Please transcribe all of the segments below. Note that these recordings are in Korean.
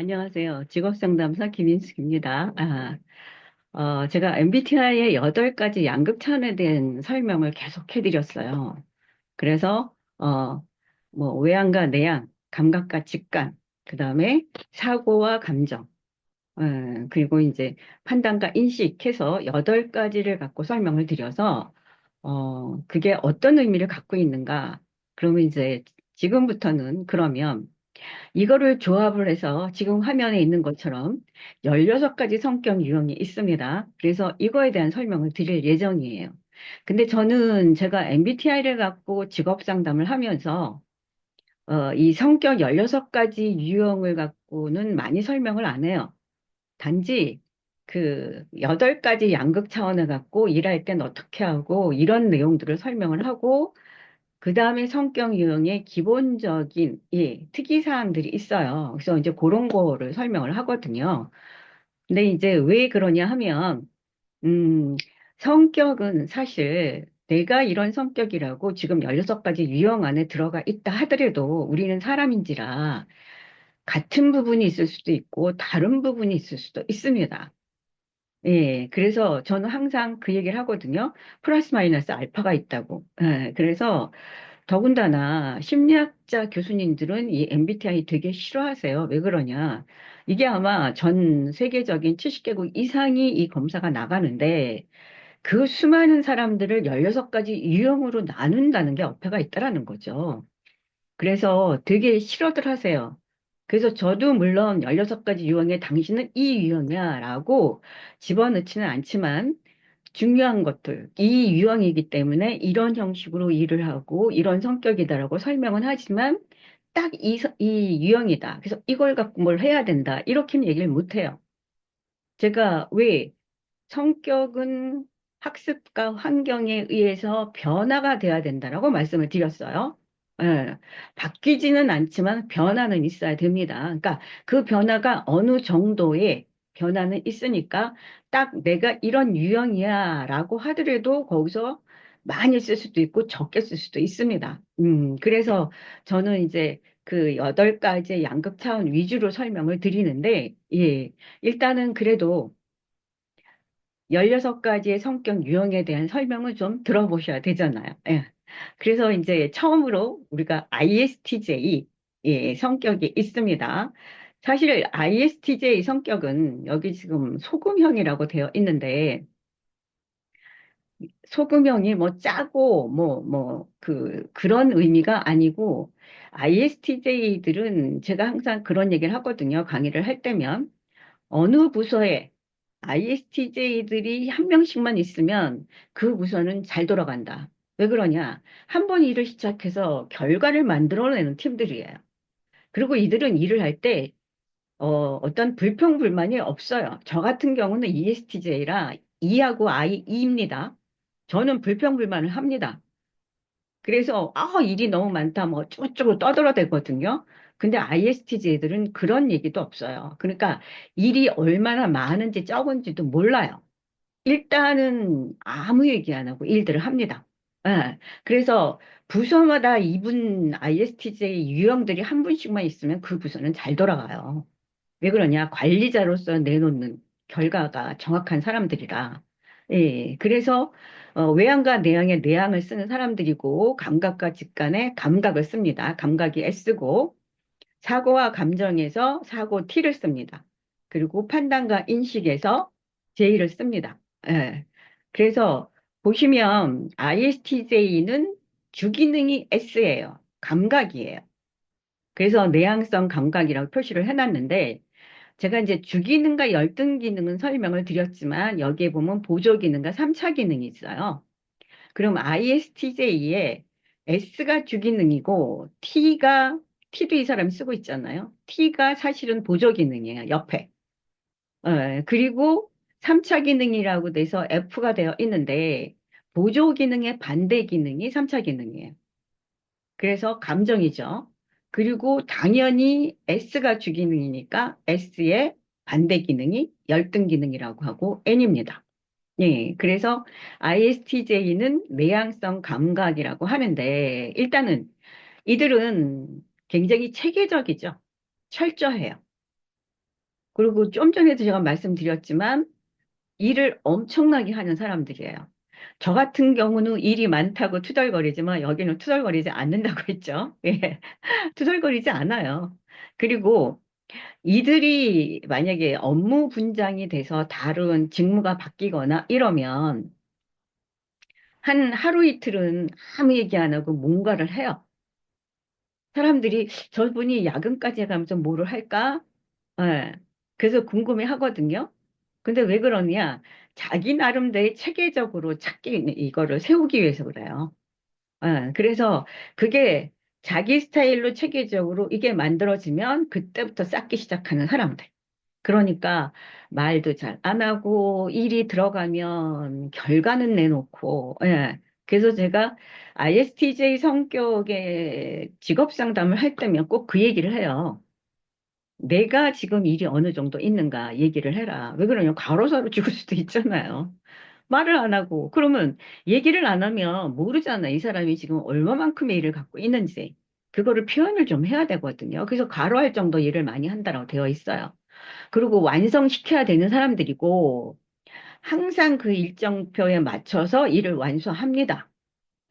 안녕하세요. 직업상담사 김인숙입니다. 아, 어, 제가 MBTI의 8가지 양극 차원에 대한 설명을 계속 해드렸어요. 그래서, 어, 뭐, 외향과 내향, 감각과 직관, 그 다음에 사고와 감정, 어, 그리고 이제 판단과 인식 해서 8가지를 갖고 설명을 드려서, 어, 그게 어떤 의미를 갖고 있는가. 그러면 이제 지금부터는 그러면 이거를 조합을 해서 지금 화면에 있는 것처럼 16가지 성격 유형이 있습니다. 그래서 이거에 대한 설명을 드릴 예정이에요. 근데 저는 제가 MBTI를 갖고 직업 상담을 하면서 어, 이 성격 16가지 유형을 갖고는 많이 설명을 안 해요. 단지 그 8가지 양극 차원을 갖고 일할 땐 어떻게 하고 이런 내용들을 설명을 하고 그 다음에 성격 유형의 기본적인 예, 특이사항들이 있어요. 그래서 이제 그런 거를 설명을 하거든요. 근데 이제 왜 그러냐 하면, 음, 성격은 사실 내가 이런 성격이라고 지금 16가지 유형 안에 들어가 있다 하더라도 우리는 사람인지라 같은 부분이 있을 수도 있고 다른 부분이 있을 수도 있습니다. 예, 그래서 저는 항상 그 얘기를 하거든요. 플러스 마이너스 알파가 있다고. 예, 그래서 더군다나 심리학자 교수님들은 이 MBTI 되게 싫어하세요. 왜 그러냐? 이게 아마 전 세계적인 70개국 이상이 이 검사가 나가는데 그 수많은 사람들을 16가지 유형으로 나눈다는 게 어폐가 있다라는 거죠. 그래서 되게 싫어들 하세요. 그래서 저도 물론 16가지 유형에 당신은 이 유형이야 라고 집어넣지는 않지만 중요한 것들, 이 유형이기 때문에 이런 형식으로 일을 하고 이런 성격이다라고 설명은 하지만 딱 이, 이 유형이다. 그래서 이걸 갖고 뭘 해야 된다. 이렇게는 얘기를 못 해요. 제가 왜 성격은 학습과 환경에 의해서 변화가 돼야 된다라고 말씀을 드렸어요. 예, 바뀌지는 않지만 변화는 있어야 됩니다. 그러니까 그 변화가 어느 정도의 변화는 있으니까 딱 내가 이런 유형이야 라고 하더라도 거기서 많이 쓸 수도 있고 적게 쓸 수도 있습니다. 음, 그래서 저는 이제 그 여덟 가지의 양극 차원 위주로 설명을 드리는데, 예, 일단은 그래도 16가지의 성격 유형에 대한 설명을 좀 들어보셔야 되잖아요. 예. 그래서 이제 처음으로 우리가 ISTJ 예, 성격이 있습니다. 사실 ISTJ 성격은 여기 지금 소금형이라고 되어 있는데 소금형이 뭐 짜고 뭐 뭐 그 그런 의미가 아니고 ISTJ들은 제가 항상 그런 얘기를 하거든요. 강의를 할 때면 어느 부서에 ISTJ들이 한 명씩만 있으면 그 부서는 잘 돌아간다. 왜 그러냐? 한 번 일을 시작해서 결과를 만들어내는 팀들이에요. 그리고 이들은 일을 할 때, 어, 어떤 불평불만이 없어요. 저 같은 경우는 ESTJ라 E하고 I, E입니다. 저는 불평불만을 합니다. 그래서, 아, 일이 너무 많다, 뭐, 쭈쭈 떠들어대거든요. 근데 ISTJ들은 그런 얘기도 없어요. 그러니까 일이 얼마나 많은지 적은지도 몰라요. 일단은 아무 얘기 안 하고 일들을 합니다. 예. 그래서 부서마다 이분 ISTJ 유형들이 한 분씩만 있으면 그 부서는 잘 돌아가요. 왜 그러냐? 관리자로서 내놓는 결과가 정확한 사람들이라. 예. 그래서 어, 외향과 내향의 내향을 쓰는 사람들이고 감각과 직관의 감각을 씁니다. 감각이 S고 사고와 감정에서 사고 T를 씁니다. 그리고 판단과 인식에서 J를 씁니다. 예. 그래서 보시면 ISTJ는 주기능이 S예요. 감각이에요. 그래서 내향성 감각이라고 표시를 해놨는데 제가 이제 주기능과 열등 기능은 설명을 드렸지만 여기에 보면 보조 기능과 3차 기능이 있어요. 그럼 ISTJ에 S가 주기능이고 T가 T도 이 사람이 쓰고 있잖아요. T가 사실은 보조 기능이에요. 옆에. 어, 그리고 3차 기능이라고 돼서 F가 되어 있는데 보조 기능의 반대 기능이 3차 기능이에요. 그래서 감정이죠. 그리고 당연히 S가 주기능이니까 S의 반대 기능이 열등 기능이라고 하고 N입니다. 예, 그래서 ISTJ는 내향성 감각이라고 하는데 일단은 이들은 굉장히 체계적이죠. 철저해요. 그리고 좀 전에도 제가 말씀드렸지만 일을 엄청나게 하는 사람들이에요. 저 같은 경우는 일이 많다고 투덜거리지만 여기는 투덜거리지 않는다고 했죠. 예. 투덜거리지 않아요. 그리고 이들이 만약에 업무 분장이 돼서 다른 직무가 바뀌거나 이러면 한 하루 이틀은 아무 얘기 안 하고 뭔가를 해요. 사람들이 저분이 야근까지 가면서 뭐를 할까? 예. 그래서 궁금해 하거든요. 근데 왜 그러냐? 자기 나름대로 체계적으로 찾기, 이거를 세우기 위해서 그래요. 예. 그래서 그게 자기 스타일로 체계적으로 이게 만들어지면 그때부터 쌓기 시작하는 사람들. 그러니까 말도 잘 안 하고 일이 들어가면 결과는 내놓고, 예. 그래서 제가 ISTJ 성격의 직업 상담을 할 때면 꼭 그 얘기를 해요. 내가 지금 일이 어느 정도 있는가 얘기를 해라. 왜 그러냐? 과로사로 죽을 수도 있잖아요. 말을 안 하고. 그러면 얘기를 안 하면 모르잖아. 이 사람이 지금 얼마만큼의 일을 갖고 있는지. 그거를 표현을 좀 해야 되거든요. 그래서 과로할 정도 일을 많이 한다고 되어 있어요. 그리고 완성시켜야 되는 사람들이고, 항상 그 일정표에 맞춰서 일을 완수합니다.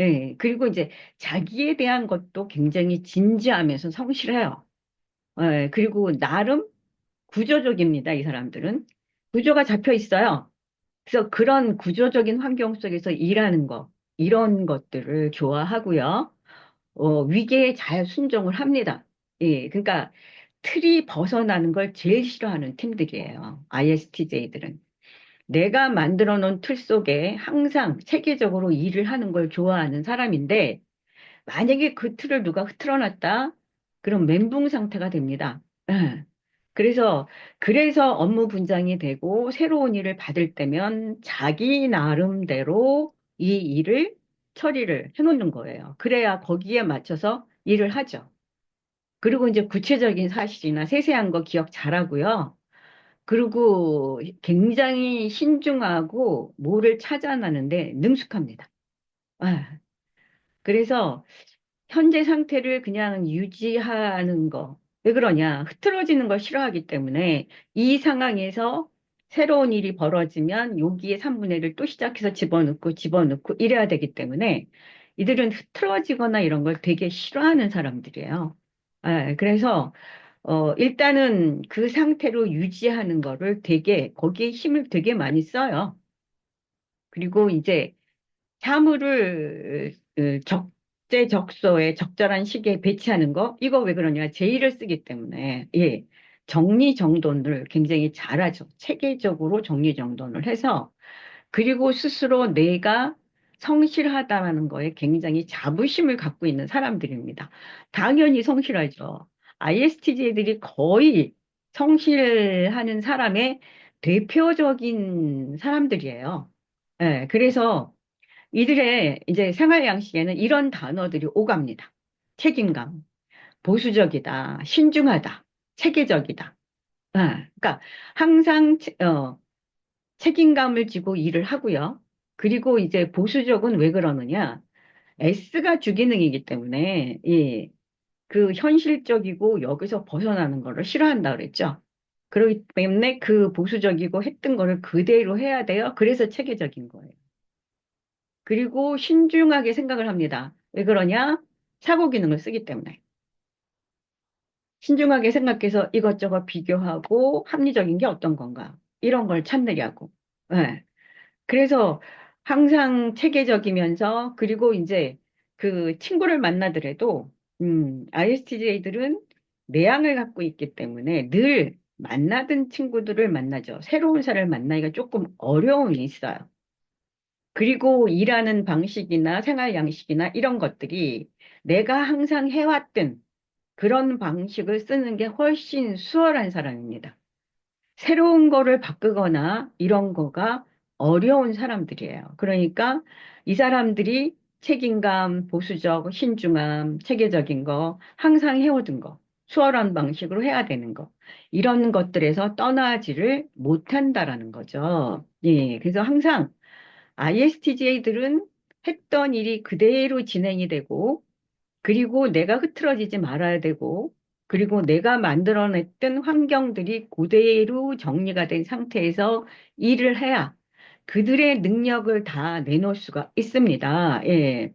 예, 그리고 이제 자기에 대한 것도 굉장히 진지하면서 성실해요. 예, 그리고 나름 구조적입니다, 이 사람들은. 구조가 잡혀 있어요. 그래서 그런 구조적인 환경 속에서 일하는 거, 이런 것들을 좋아하고요. 어, 위계에 잘 순종을 합니다. 예, 그러니까 틀이 벗어나는 걸 제일 싫어하는 팀들이에요. ISTJ들은. 내가 만들어 놓은 틀 속에 항상 체계적으로 일을 하는 걸 좋아하는 사람인데, 만약에 그 틀을 누가 흐트러 놨다? 그럼 멘붕 상태가 됩니다. 예. 그래서, 그래서 업무 분장이 되고 새로운 일을 받을 때면 자기 나름대로 이 일을 처리를 해놓는 거예요. 그래야 거기에 맞춰서 일을 하죠. 그리고 이제 구체적인 사실이나 세세한 거 기억 잘하고요. 그리고 굉장히 신중하고 뭐를 찾아나는데 능숙합니다. 아, 그래서 현재 상태를 그냥 유지하는 거. 왜 그러냐? 흐트러지는 걸 싫어하기 때문에 이 상황에서 새로운 일이 벌어지면 여기에 3분의 1을 또 시작해서 집어넣고 집어넣고 이래야 되기 때문에 이들은 흐트러지거나 이런 걸 되게 싫어하는 사람들이에요. 아, 그래서 어, 일단은 그 상태로 유지하는 거를 되게 거기에 힘을 되게 많이 써요. 그리고 이제 사물을 어, 적재 적소에 적절한 시기에 배치하는 거, 이거 왜 그러냐? 제의를 쓰기 때문에, 예. 정리 정돈을 굉장히 잘하죠. 체계적으로 정리 정돈을 해서, 그리고 스스로 내가 성실하다라는 거에 굉장히 자부심을 갖고 있는 사람들입니다. 당연히 성실하죠. ISTJ들이 거의 성실하는 사람의 대표적인 사람들이에요. 예, 그래서 이들의 이제 생활 양식에는 이런 단어들이 오갑니다. 책임감, 보수적이다, 신중하다, 체계적이다. 아, 그러니까 항상 체- 어, 책임감을 지고 일을 하고요. 그리고 이제 보수적은 왜 그러느냐? S가 주기능이기 때문에 이, 그 현실적이고 여기서 벗어나는 거를 싫어한다 그랬죠. 그렇기 때문에 그 보수적이고 했던 거를 그대로 해야 돼요. 그래서 체계적인 거예요. 그리고 신중하게 생각을 합니다. 왜 그러냐? 사고 기능을 쓰기 때문에. 신중하게 생각해서 이것저것 비교하고 합리적인 게 어떤 건가? 이런 걸 찾느냐고. 예. 그래서 항상 체계적이면서 그리고 이제 그 친구를 만나더라도 음, ISTJ들은 내향을 갖고 있기 때문에 늘 만나던 친구들을 만나죠. 새로운 사람을 만나기가 조금 어려움이 있어요. 그리고 일하는 방식이나 생활 양식이나 이런 것들이 내가 항상 해왔던 그런 방식을 쓰는 게 훨씬 수월한 사람입니다. 새로운 거를 바꾸거나 이런 거가 어려운 사람들이에요. 그러니까 이 사람들이 책임감, 보수적, 신중함, 체계적인 거, 항상 해오던 거, 수월한 방식으로 해야 되는 거, 이런 것들에서 떠나지를 못한다라는 거죠. 예, 그래서 항상 ISTJ들은 했던 일이 그대로 진행이 되고, 그리고 내가 흐트러지지 말아야 되고, 그리고 내가 만들어냈던 환경들이 그대로 정리가 된 상태에서 일을 해야 그들의 능력을 다 내놓을 수가 있습니다. 예.